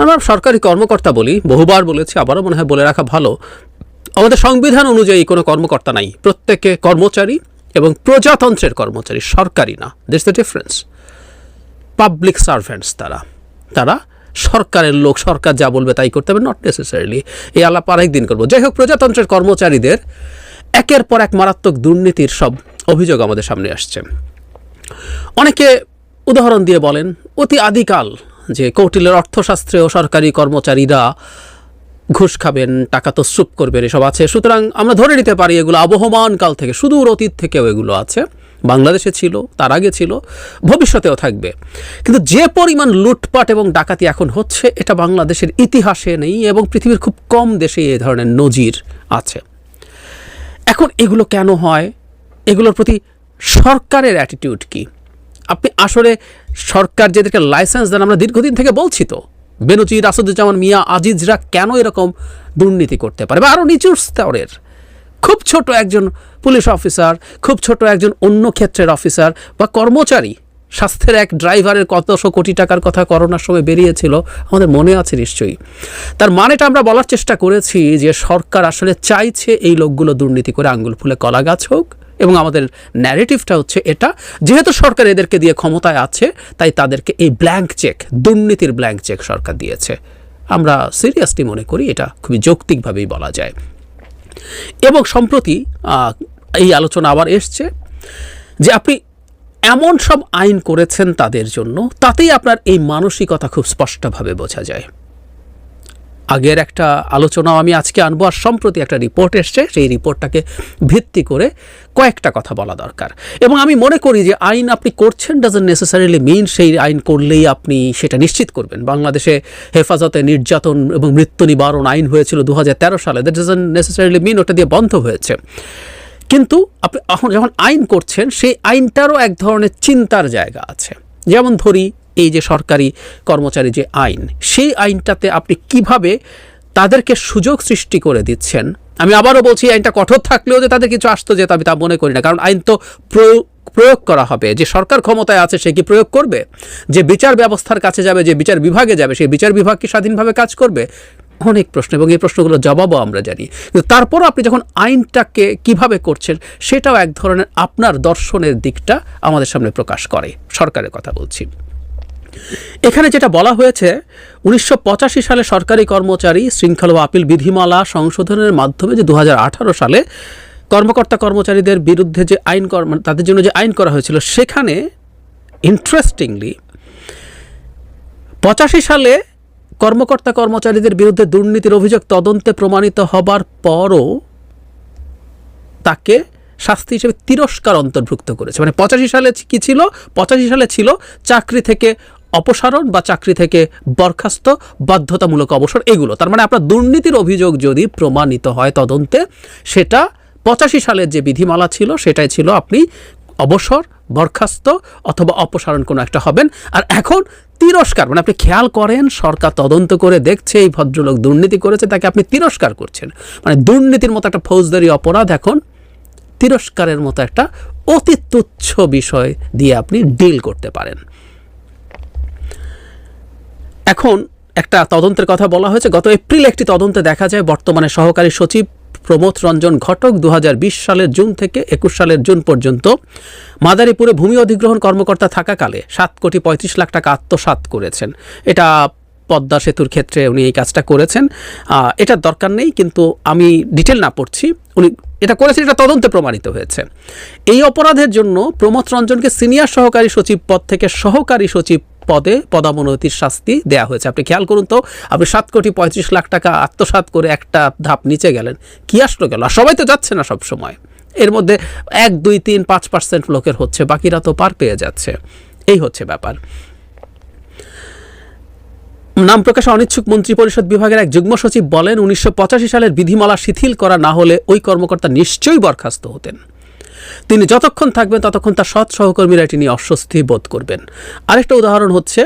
আমরা সরকারি কর্মকর্তা বলি, বহুবার বলেছি, আবারও মনে হয় বলে রাখা ভালো। আমাদের সংবিধান অনুযায়ী কোনো কর্মকর্তা নাই। প্রত্যেকে কর্মচারী এবং প্রজাতন্ত্রের কর্মচারী সরকারি না। This the difference public servants তারা। তারা সরকারের লোক, সরকার যা বলবে তাই করতে হবে নট নেসেসারিলি এই আলাপ আরেক দিন করব। যাই হোক, প্রজাতন্ত্রের কর্মচারীদের একের পর এক মারাত্মক দুর্নীতির সব অভিযোগ আমাদের সামনে আসছে। অনেকে উদাহরণ দিয়ে বলেন, অতি আদিকাল যে কৌটিলের অর্থশাস্ত্রেও সরকারি কর্মচারীরা ঘুষ খাবেন, টাকা তসরুপ করবেন, এসব আছে। সুতরাং আমরা ধরে নিতে পারি এগুলো আবহমান কাল থেকে, সুদূর অতীত থেকেও এগুলো আছে। বাংলাদেশে ছিল, তার আগে ছিল, ভবিষ্যতেও থাকবে। কিন্তু যে পরিমাণ লুটপাট এবং ডাকাতি এখন হচ্ছে, এটা বাংলাদেশের ইতিহাসে নেই এবং পৃথিবীর খুব কম দেশে এই ধরনের নজির আছে। এখন এগুলো কেন হয়? এগুলোর প্রতি সরকারের অ্যাটিটিউড কি? আপনি আসলে সরকার যেদেরকে লাইসেন্স দেন, আমরা দীর্ঘদিন থেকে বলছি তো, বেনজির, আসাদুজ্জামান, মিয়া, আজিজরা কেন এরকম দুর্নীতি করতে পারে? বা আরও নিচু স্তরের, খুব ছোট একজন পুলিশ অফিসার খুব ছোট একজন অন্য ক্ষেত্রের অফিসার বা কর্মচারী, স্বাস্থ্যের এক ড্রাইভারের কতশো কোটি টাকার কথা করোনার সময় বেরিয়েছিল, আমাদের মনে আছে নিশ্চয়ই। তার মানেটা আমরা বলার চেষ্টা করেছি যে সরকার আসলে চাইছে এই লোকগুলো দুর্নীতি করে আঙ্গুল ফুলে কলা গাছ হোক এবং আমাদের ন্যারেটিভটা হচ্ছে এটা। যেহেতু সরকার এদেরকে দিয়ে ক্ষমতায় আছে, তাই তাদেরকে এই ব্ল্যাঙ্ক চেক দুর্নীতির ব্ল্যাঙ্ক চেক সরকার দিয়েছে। আমরা সিরিয়াসলি মনে করি এটা খুবই যৌক্তিকভাবেই বলা যায়। এবং সম্প্রতি এই আলোচনা আবার এসছে যে আপনি এমন সব আইন করেছেন তাদের জন্য, তাতেই আপনার এই মানসিকতা খুব স্পষ্টভাবে বোঝা যায়। আগের একটা আলোচনাও আমি আজকে আনব, আর সম্প্রতি একটা রিপোর্ট এসছে, সেই রিপোর্টটাকে ভিত্তি করে কয়েকটা কথা বলা দরকার। এবং আমি মনে করি যে আইন আপনি করছেন ডাজেন্ট নেসেসারিলি মিন সেই আইন করলেই আপনি সেটা নিশ্চিত করবেন। বাংলাদেশে হেফাজতে নির্যাতন এবং মৃত্যু নিবারণ আইন হয়েছিল দু হাজার তেরো সালে। দ্যাট ডাজেন্ট নেসেসারিলি মিন ওটা দিয়ে বন্ধ হয়েছে। কিন্তু আপনি এখন যখন আইন করছেন, সেই আইনটারও এক ধরনের চিন্তার জায়গা আছে। যেমন ধরি এই যে সরকারি কর্মচারী যে আইন, সেই আইনটাতে আপনি কীভাবে তাদেরকে সুযোগ সৃষ্টি করে দিচ্ছেন? আমি আবারও বলছি আইনটা কঠোর থাকলেও যে তাদের কিছু আসতো যেত, আমি তা মনে করি না। কারণ আইন তো প্রয়োগ প্রয়োগ করা হবে। যে সরকার ক্ষমতায় আছে, সে কি প্রয়োগ করবে? যে বিচার ব্যবস্থার কাছে যাবে, যে বিচার বিভাগে যাবে, সেই বিচার বিভাগ কি স্বাধীনভাবে কাজ করবে? অনেক প্রশ্ন, এবং এই প্রশ্নগুলোর জবাবও আমরা জানি। কিন্তু তারপরও আপনি যখন আইনটাকে কীভাবে করছেন, সেটাও এক ধরনের আপনার দর্শনের দিকটা আমাদের সামনে প্রকাশ করে। সরকারের কথা বলছি। এখানে যেটা বলা হয়েছে, উনিশশো পঁচাশি সালে সরকারি কর্মচারী শৃঙ্খলা আপিল বিধিমালা সংশোধনের মাধ্যমে যে দু হাজার আঠারো সালে কর্মকর্তা কর্মচারীদের বিরুদ্ধে যে আইন মানে তাদের জন্য যে আইন করা হয়েছিল, সেখানে ইন্টারেস্টিংলি পঁচাশি সালে কর্মকর্তা কর্মচারীদের বিরুদ্ধে দুর্নীতির অভিযোগ তদন্তে প্রমাণিত হবার পরও তাকে শাস্তি হিসেবে তিরস্কার অন্তর্ভুক্ত করেছে। মানে পঁচাশি সালে কি ছিল? পঁচাশি সালে ছিল চাকরি থেকে অপসারণ বা চাকরি থেকে বরখাস্ত, বাধ্যতামূলক অবসর, এগুলো। তার মানে আপনার দুর্নীতির অভিযোগ যদি প্রমাণিত হয় তদন্তে, সেটা পঁচাশি সালের যে বিধিমালা ছিল, সেটাই ছিল আপনি অবসর, বরখাস্ত অথবা অপসারণ কোনো একটা হবেন। আর এখন তিরস্কার মানে আপনি খেয়াল করেন, সরকার তদন্ত করে দেখছে, এই ভদ্রলোক দুর্নীতি করেছে, তাকে আপনি তিরস্কার করছেন। মানে দুর্নীতির মতো একটা ফৌজদারি অপরাধ এখন তিরস্কারের মতো একটা অতি তুচ্ছ বিষয় দিয়ে আপনি ডিল করতে পারেন। এখন একটা তদন্তের কথা বলা হয়েছে। গত এপ্রিল একটি তদন্তে দেখা যায় বর্তমানে সহকারী সচিব প্রমোদ রঞ্জন ঘটক দু হাজার বিশ সালের জুন থেকে একুশ সালের জুন পর্যন্ত মাদারীপুরে ভূমি অধিগ্রহণ কর্মকর্তা থাকাকালে সাত কোটি পঁয়ত্রিশ লাখ টাকা আত্মসাৎ করেছেন। এটা পদ্মা সেতুর ক্ষেত্রে উনি এই কাজটা করেছেন। এটার দরকার নেই, কিন্তু আমি ডিটেল না পড়ছি। উনি এটা করেছেন, এটা তদন্তে প্রমাণিত হয়েছে। এই অপরাধের জন্য প্রমোদ রঞ্জনকে সিনিয়র সহকারী সচিব পদ থেকে সহকারী সচিব পদে পদাবনতির শাস্তি দেয়া হয়েছে। আপনি খেয়াল করুন তো, আপনি সাত কোটি পঁয়ত্রিশ লাখ টাকা আত্মসাৎ করে একটা ধাপ নিচে গেলেন, কি আসলো গেল? সবাই তো যাচ্ছে না সব সময় এর মধ্যে এক, দুই, তিন, পাঁচ পার্সেন্ট লোকের হচ্ছে, বাকিরা তো পার পেয়ে যাচ্ছে। এই হচ্ছে ব্যাপার। নাম প্রকাশে অনিচ্ছুক মন্ত্রিপরিষদ বিভাগের এক যুগ্ম সচিব বলেন, উনিশশো পঁচাশি সালের বিধিমালা শিথিল করা না হলে ওই কর্মকর্তা নিশ্চয়ই বরখাস্ত হতেন। তিনি যতক্ষণ থাকবেন, ততক্ষণ তার সৎ সহকর্মীরা এটি নিয়ে অস্বস্তি বোধ করবেন। আরেকটা উদাহরণ হচ্ছে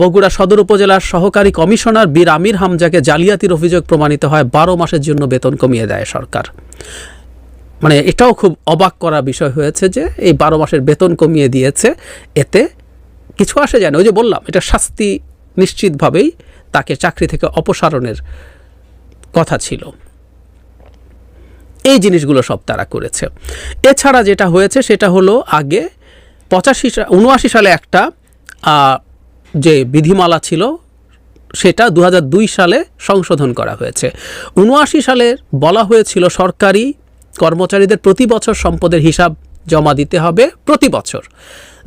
বগুড়া সদর উপজেলার সহকারী কমিশনার বীর আমির হামজাকে জালিয়াতির অভিযোগ প্রমাণিত হয়, বারো মাসের জন্য বেতন কমিয়ে দেয় সরকার। মানে এটাও খুব অবাক করা বিষয় হয়েছে যে, এই বারো মাসের বেতন কমিয়ে দিয়েছে, এতে কিছু আসে যায় না। ওই যে বললাম, এটা শাস্তি নিশ্চিতভাবেই তাকে চাকরি থেকে অপসারণের কথা ছিল। এই জিনিসগুলো সব তারা করেছে। এছাড়া যেটা হয়েছে সেটা হলো আগে পঁচাশি উনআশি সালে একটা যে বিধিমালা ছিল, সেটা দু হাজার দুই সালে সংশোধন করা হয়েছে। উনআশি সালে বলা হয়েছিল সরকারি কর্মচারীদের প্রতি বছর সম্পদের হিসাব জমা দিতে হবে প্রতি বছর।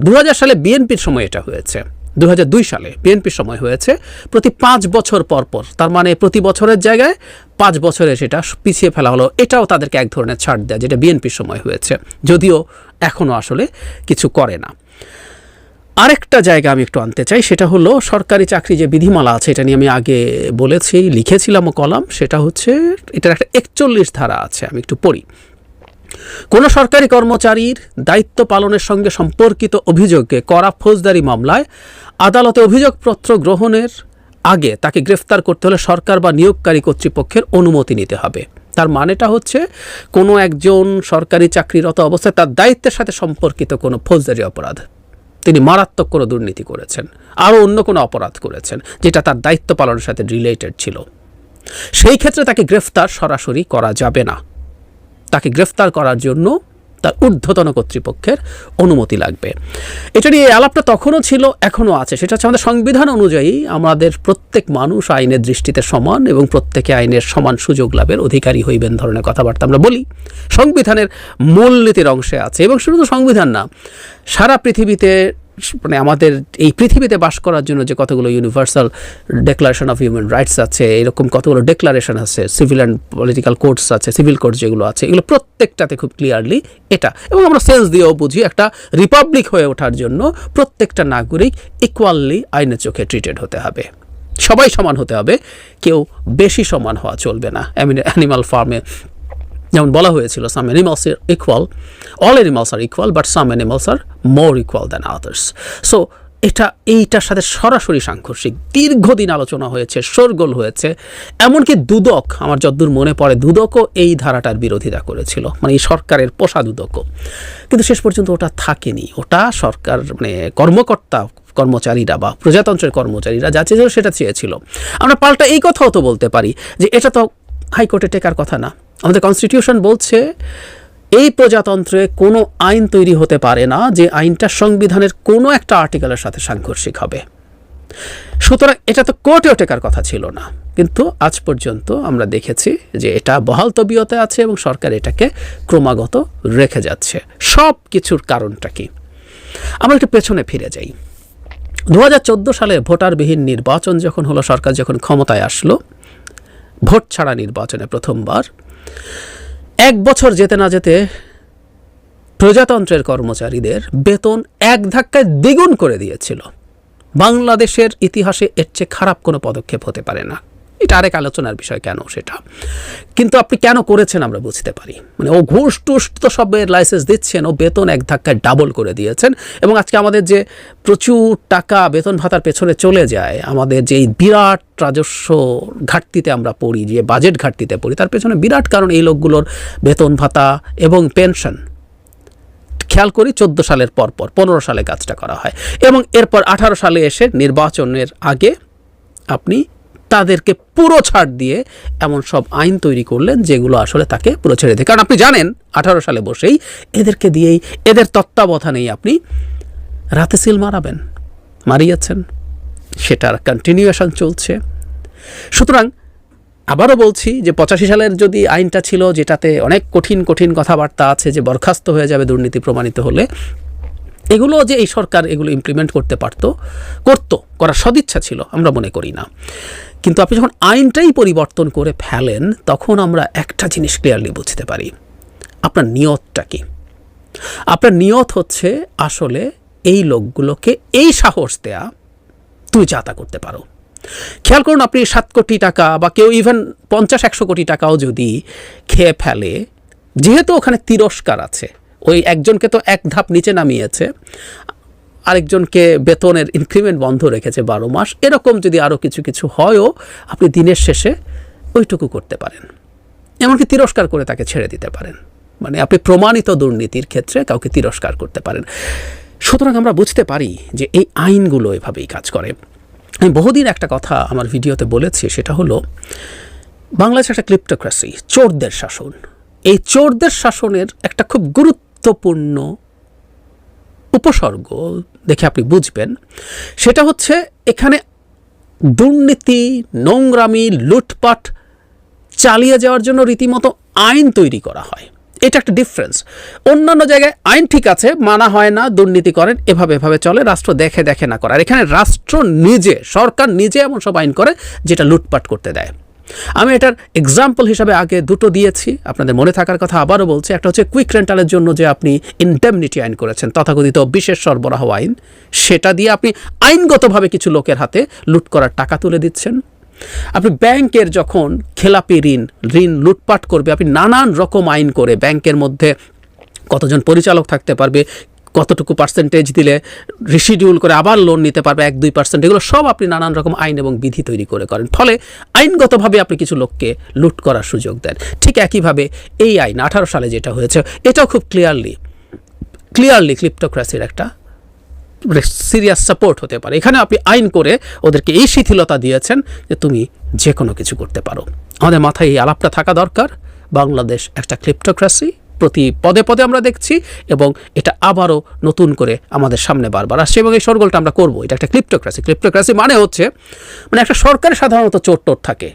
দু হাজার সালে বিএনপির সময় এটা হয়েছে। দু হাজার দুই সালে বিএনপির সময় হয়েছে। প্রতি পাঁচ বছর পর পর, তার মানে প্রতি বছরের জায়গায় পাঁচ বছরে সেটা পিছিয়ে ফেলা হলো। এটাও তাদেরকে এক ধরনের ছাড় দেয়, যেটা বিএনপির সময় হয়েছে। যদিও এখনও আসলে কিছু করে না। আরেকটা জায়গা আমি একটু আনতে চাই, সেটা হলো সরকারি চাকরি যে বিধিমালা আছে, এটা নিয়ে আমি আগে বলেছি, লিখেছিলাম কলাম, সেটা হচ্ছে, এটার একটা একচল্লিশ ধারা আছে, আমি একটু পড়ি। কোনো সরকারি কর্মচারীর দায়িত্ব পালনের সঙ্গে সম্পর্কিত অভিযোগে করা ফৌজদারি মামলায় আদালতে অভিযোগপত্র গ্রহণের আগে তাকে গ্রেফতার করতে হলে সরকার বা নিয়োগকারী কর্তৃপক্ষের অনুমতি নিতে হবে। তার মানেটা হচ্ছে, কোনো একজন সরকারি চাকরিরত অবস্থায় তার দায়িত্বের সাথে সম্পর্কিত কোনো ফৌজদারি অপরাধ। তিনি মারাত্মক কোনো দুর্নীতি করেছেন, আরও অন্য কোনো অপরাধ করেছেন, যেটা তার দায়িত্ব পালনের সাথে রিলেটেড ছিল। সেই ক্ষেত্রে তাকে গ্রেফতার সরাসরি করা যাবে না। তাকে গ্রেফতার করার জন্য তার ঊর্ধ্বতন কর্তৃপক্ষের অনুমতি লাগবে। এটা নিয়ে আলাপটা তখনও ছিল, এখনও আছে। সেটা হচ্ছে আমাদের সংবিধান অনুযায়ী আমাদের প্রত্যেক মানুষ আইনের দৃষ্টিতে সমান এবং প্রত্যেকে আইনের সমান সুযোগ লাভের অধিকারী হইবেন ধরনের কথাবার্তা আমরা বলি। সংবিধানের মূলনীতির অংশে আছে এবং শুধু সংবিধান না, সারা পৃথিবীতে মানে আমাদের এই পৃথিবীতে বাস করার জন্য যে কতগুলো universal declaration of human rights আছে, এরকম কতগুলো ডেক্লারেশন আছে সিভিল অ্যান্ড পলিটিক্যাল কোর্টস আছে সিভিল কোর্টস যেগুলো আছে, এগুলো প্রত্যেকটাতে খুব ক্লিয়ারলি এটা। এবং আমরা সেন্স দিয়েও বুঝি একটা রিপাবলিক হয়ে ওঠার জন্য প্রত্যেকটা নাগরিক ইকুয়ালি আইনের চোখে ট্রিটেড হতে হবে। সবাই সমান হতে হবে, কেউ বেশি সমান হওয়া চলবে না। অ্যানিমাল ফার্মে যেমন বলা হয়েছিল some animals are equal all animals are equal but some animals are more equal than others so এটা, এইটার সাথে সরাসরি সাংঘর্ষিক। দীর্ঘদিন আলোচনা হয়েছে, শোরগোল হয়েছে, এমনকি দুদক, আমার যদ্দূর মনে পড়ে, দুদকও এই ধারাটার বিরোধিতা করেছিল মানে এই সরকারের পোষা দুদকও। কিন্তু শেষ পর্যন্ত ওটা থাকেনি। ওটা সরকার মানে কর্মকর্তা, কর্মচারীরা বা প্রজাতন্ত্রের কর্মচারীরা যা চেয়েছিল সেটা চেয়েছিল। আমরা পাল্টা এই কথাও তো বলতে পারি যে, এটা তো হাইকোর্টে টেকার কথা না। আমাদের কনস্টিটিউশন বলছে, এই প্রজাতন্ত্রে কোনো আইন তৈরি হতে পারে না যে আইনটা সংবিধানের কোনো একটা আর্টিকেলের সাথে সাংঘর্ষিক হবে। সুতরাং এটা তো কোর্টেও টেকার কথা ছিল না। কিন্তু আজ পর্যন্ত আমরা দেখেছি যে এটা বহাল তবিয়তে আছে এবং সরকার এটাকে ক্রমাগত রেখে যাচ্ছে। সব কিছুর কারণটা কি? আমরা একটু পেছনে ফিরে যাই। দু হাজার চোদ্দ সালে ভোটারবিহীন নির্বাচন যখন হলো, সরকার যখন ক্ষমতায় আসলো, ভোট ছাড়া নির্বাচনে প্রথমবার এক বছর যেতে না যেতে প্রজাতন্ত্রের কর্মচারীদের বেতন এক ধাক্কায় দ্বিগুণ করে দিয়েছিল। বাংলাদেশের ইতিহাসে এর চেয়ে খারাপ কোনো পদক্ষেপ হতে পারে না। এটা আরেক আলোচনার বিষয় কেন সেটা? কিন্তু আপনি কেন করেছেন আমরা বুঝতে পারি। মানে ও ঘুষ টুস তো সবের লাইসেন্স দিচ্ছেন, ও বেতন এক ধাক্কায় ডাবল করে দিয়েছেন এবং আজকে আমাদের যে প্রচুর টাকা বেতন ভাতার পেছনে চলে যায়, আমাদের যে বিরাট রাজস্ব ঘাটতিতে আমরা পড়ি, যে বাজেট ঘাটতিতে পড়ি, তার পেছনে বিরাট কারণ এই লোকগুলোর বেতন ভাতা এবং পেনশন খেয়াল করি চোদ্দ সালের পর পর, পনেরো সালে কাজটা করা হয় এবং এরপর আঠারো সালে এসে নির্বাচনের আগে আপনি তাদেরকে পুরো ছাড় দিয়ে এমন সব আইন তৈরি করলেন যেগুলো আসলে তাকে পুরো ছেড়ে দেয়। কারণ আপনি জানেন, আঠারো সালে বসেই এদেরকে দিয়েই এদের তত্ত্বাবধানেই আপনি রাতে সিল মারাবেন, মারিয়েছেন। সেটার কন্টিনিউয়েশন চলছে। সুতরাং আবারও বলছি যে পঁচাশি সালের যদি আইনটা ছিল যেটাতে অনেক কঠিন কঠিন কথাবার্তা আছে যে বরখাস্ত হয়ে যাবে দুর্নীতি প্রমাণিত হলে, এগুলো যে এই সরকার এগুলো ইমপ্লিমেন্ট করতে পারতো, করতো, করার সদিচ্ছা ছিল, আমরা মনে করি না। কিন্তু আপনি যখন আইনটাই পরিবর্তন করে ফেলেন, তখন আমরা একটা জিনিস ক্লিয়ারলি বুঝতে পারি। আপনার নিয়তটা কি? আপনার নিয়ত হচ্ছে আসলে এই লোকগুলোকে এই সাহস দেয়া তুই যা তা করতে পারো। খেয়াল করুন আপনি সাত কোটি টাকা বা কেউ ইভেন পঞ্চাশ, একশো কোটি টাকাও যদি খেয়ে ফেলে, যেহেতু ওখানে তিরস্কার আছে, ওই একজনকে তো এক ধাপ নিচে নামিয়েছে আরেকজনকে বেতনের ইনক্রিমেন্ট বন্ধ রেখেছে বারো মাস। এরকম যদি আরও কিছু কিছু হয়ও, আপনি দিনের শেষে ওইটুকু করতে পারেন। এমনকি তিরস্কার করে তাকে ছেড়ে দিতে পারেন। মানে আপনি প্রমাণিত দুর্নীতির ক্ষেত্রে কাউকে তিরস্কার করতে পারেন। সুতরাং আমরা বুঝতে পারি যে এই আইনগুলো এভাবেই কাজ করে। আমি বহুদিন একটা কথা আমার ভিডিওতে বলেছি, সেটা হলো, বাংলাদেশ একটা ক্লিপ্টোক্রাসি, চোরদের শাসন। এই চোরদের শাসনের একটা খুব গুরুত্বপূর্ণ উপসর্গ দেখে আপনি বুঝবেন। সেটা হচ্ছে এখানে দুর্নীতি, নোংরামি, লুটপাট চালিয়ে যাওয়ার জন্য রীতিমতো আইন তৈরি করা হয়। এটা একটা ডিফারেন্স অন্যান্য জায়গায় আইন ঠিক আছে, মানা হয় না, দুর্নীতি করেন, এভাবে এভাবে চলে, রাষ্ট্র দেখে দেখে না করে। আর এখানে রাষ্ট্র নিজে, সরকার নিজে এমন সব আইন করে যেটা লুটপাট করতে দেয়। আমি এটার এক্সাম্পল হিসাবে আগে দুটো দিয়েছি, আপনাদের মনে থাকার কথা আবারও বলছি। একটা হচ্ছে কুইক রেন্টালের জন্য যে আপনি ইনডেমনিটি আইন করেছেন, তথাকথিত বিশেষ সরবরাহ আইন। সেটা দিয়ে আপনি আইনগতভাবে কিছু লোকের হাতে লুট করার টাকা তুলে দিচ্ছেন। আপনি ব্যাংকের যখন খেলাপি ঋণ ঋণ লুটপাট করবে, আপনি নানান রকম আইন করে ব্যাংকের মধ্যে কতজন পরিচালক থাকতে পারবে কতটুকু পার্সেন্টেজ দিলে রিশিডিউল করে আবার লোন নিতে পারবে? এক, দুই পার্সেন্ট এগুলো সব আপনি নানান রকম আইন এবং বিধি তৈরি করে করেন। ফলে আইনগতভাবে আপনি কিছু লোককে লুট করার সুযোগ দেন। ঠিক একইভাবে এই আইন আঠারো সালে যেটা হয়েছে, এটাও খুব ক্লিয়ারলি ক্লিয়ারলি ক্লিপ্টোক্রাসির একটা সিরিয়াস সাপোর্ট হতে পারে। এখানে আপনি আইন করে ওদেরকে এই শিথিলতা দিয়েছেন যে তুমি যে কোনো কিছু করতে পারো। আমাদের মাথায় এই আলাপটা থাকা দরকার। বাংলাদেশ একটা ক্লিপ্টোক্রাসি প্রতি পদে পদে আমরা দেখছি এবং এটা আবারও নতুন করে আমাদের সামনে বারবার আসছে এবং এই সরগোলটা আমরা করব। এটা একটা ক্লিপ্টোক্রাসি। ক্লিপ্টোক্রাসি মানে হচ্ছে মানে একটা সরকারের সাধারণত চোর টোর থাকে।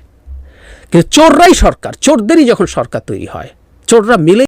কিন্তু চোররাই সরকার। চোরদেরই যখন সরকার তৈরি হয়, চোররা মিলে